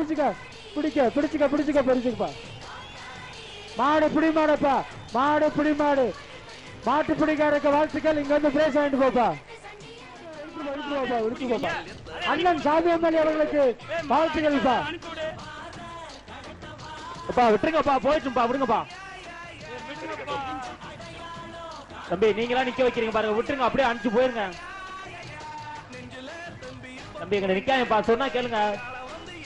பிடிச்சுக்க பிடிக்க பிடிச்சுக்க பிடிச்சுக்க பிடிச்சுக்கப்பா. மாடு பிடி மாடப்பா மாடு பிடி மாடு மாட்டு பிடிக்காரருக்கு வாழ்த்துக்கள் இங்க வந்து பிரேஸ் வாங்கிட்டு போப்பா. அண்ணன் சாமி எம்எல்ஏ அவர்களுக்கு வாழ்த்துக்கள்ப்பா. அப்பா விட்டுருங்கப்பா போயிட்டுப்பா விடுங்கப்பா. தம்பி நீங்களா நிக்க வைக்கிறீங்க பாருங்க விட்டுருங்க அப்படியே அனுப்பிச்சு போயிருங்க. தம்பி எங்க நிக்காதீங்கப்பா சொன்னா கேளுங்க.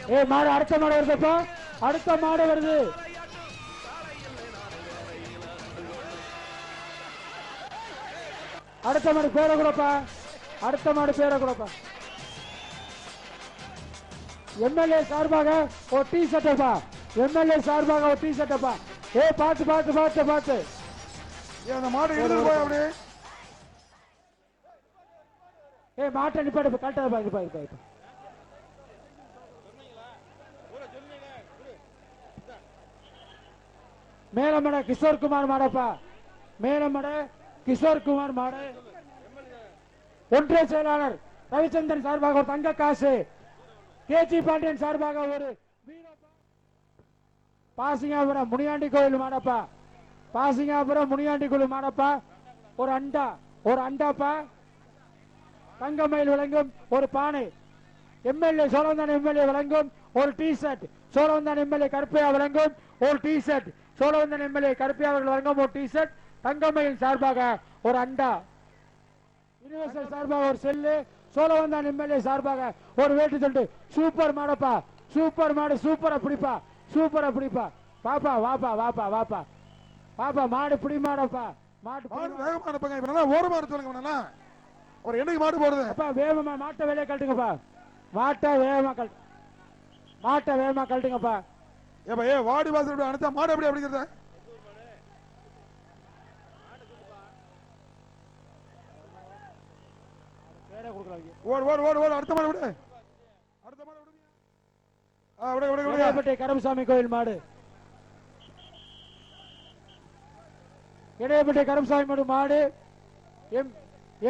ஏ மாடு அடுத்த மாடு வருதுப்பா அடுத்த மாடு வருது. அடுத்த மாடு பேரை கூடப்பா அடுத்த மாடு பேரை கூடப்பா எம்எல்ஏ சார்பாக ஒரு டீ ஷர்ட்டப்பா எம்எல்ஏ சார்பாக ஒரு டீ ஷர்ட்டப்பா ஏ பார்த்து பார்த்து பார்த்து பார்த்து. அந்த மாடு எடுத்துட்டு போய் அப்படியே ஏ மாட்டை நிப்பாடு கரெக்டாக பா இருப்பா இருப்பா மேலமட கிஷோர் குமார் மாடப்பா. மேலமட கிஷோர் குமார் மாடு. ஒன்றிய செயலாளர் ரவிச்சந்திரன் சார்பாக ஒரு தங்க காசு. கேஜி பாண்டியன் சார்பாக ஒரு பாசிங்காபுரம் முனியாண்டி கோயில் மாடப்பா. பாசிங்காபுரம் முனியாண்டி கோயில் மாடப்பா. ஒரு அண்டா ஒரு அண்டாப்பா. தங்கமயில் விளங்கும் ஒரு பானை. எம்எல்ஏ சோழவந்தான் எம்எல்ஏ வழங்கும் ஒரு T shirt. Cholavandan MLA Karuppaiah வழங்கும் ஒரு T shirt. Cholavandan MLA Karuppaiah அவர்கள் வழங்கும் ஒரு டி ஷர்ட் தங்கமயில் சார்பாக ஒரு அண்டா. யூனிவர்சல் சார்பாக ஒரு செல்லு சோழவந்தான் எம்எல்ஏ சார்பாக ஒரு வேட்டு தொண்டு. சூப்பர் மாடப்பா சூப்பர் மாடு சூப்பரா பிடிப்பா சூப்பரா பிடிப்பா. பாப்பா வாப்பா வாப்பா வாப்பா. பாப்பா மாடு பிடி மாடப்பா. மாடு பிடி மாடு வேகமா அனுப்புங்க இப்ப நல்லா ஓரமா சொல்லுங்க ஒரு என்னைக்கு மாடு போடுது அப்பா வேகமா மாட்டை வேலையை கழட்டுங்கப்பா. மாட்டை வேகமா கழ மாட்டை வேகமா கழட்டுங்கப்பா. ஏப்பா ஏ வாடி வாசல் அனுத்தா மாடு எப்படி அப்படிங்கிறத? ஓடு ஓடு ஓடு ஓடு அடுத்த மாடு விடு. அடுத்த மாடு விடுங்க விடுங்க விடுங்க கோயில் மாடு. இடையப்பட்டி கருமசாமி மாடு மாடு. M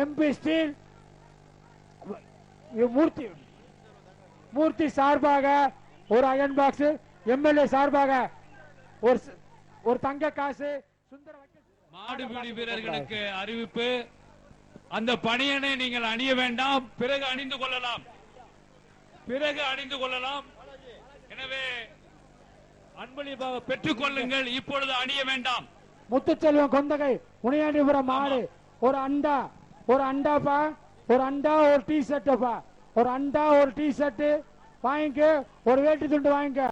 MP steel. Murthy Murthy சார்பாக ஒரு அயன் பாக்ஸ். எம்எல்ஏ சார்பாக ஒரு ஒரு தங்க காசு சுந்தர மாடுபிடி வீரர்களுக்கு அறிவிப்பு. அந்த பணியனை நீங்கள் அணிய வேண்டாம். பிறகு அணிந்து கொள்ளலாம். பிறகு அணிந்து கொள்ளலாம். எனவே அன்பளிப்பாக பெற்றுக் கொள்ளுங்கள். இப்பொழுது அணிய வேண்டாம். முத்துச்செல்வம் கொந்தகை முனியாண்டிபுரம் மாடு. ஒரு அண்டா ஒரு அண்டாப்பா ஒரு அண்டா ஒரு டீ ஷர்ட்டப்பா ஒரு அண்டா ஒரு டீ ஷர்ட் வாங்கிக்க. ஒரு வேட்டி துண்டு வாங்கிக்க.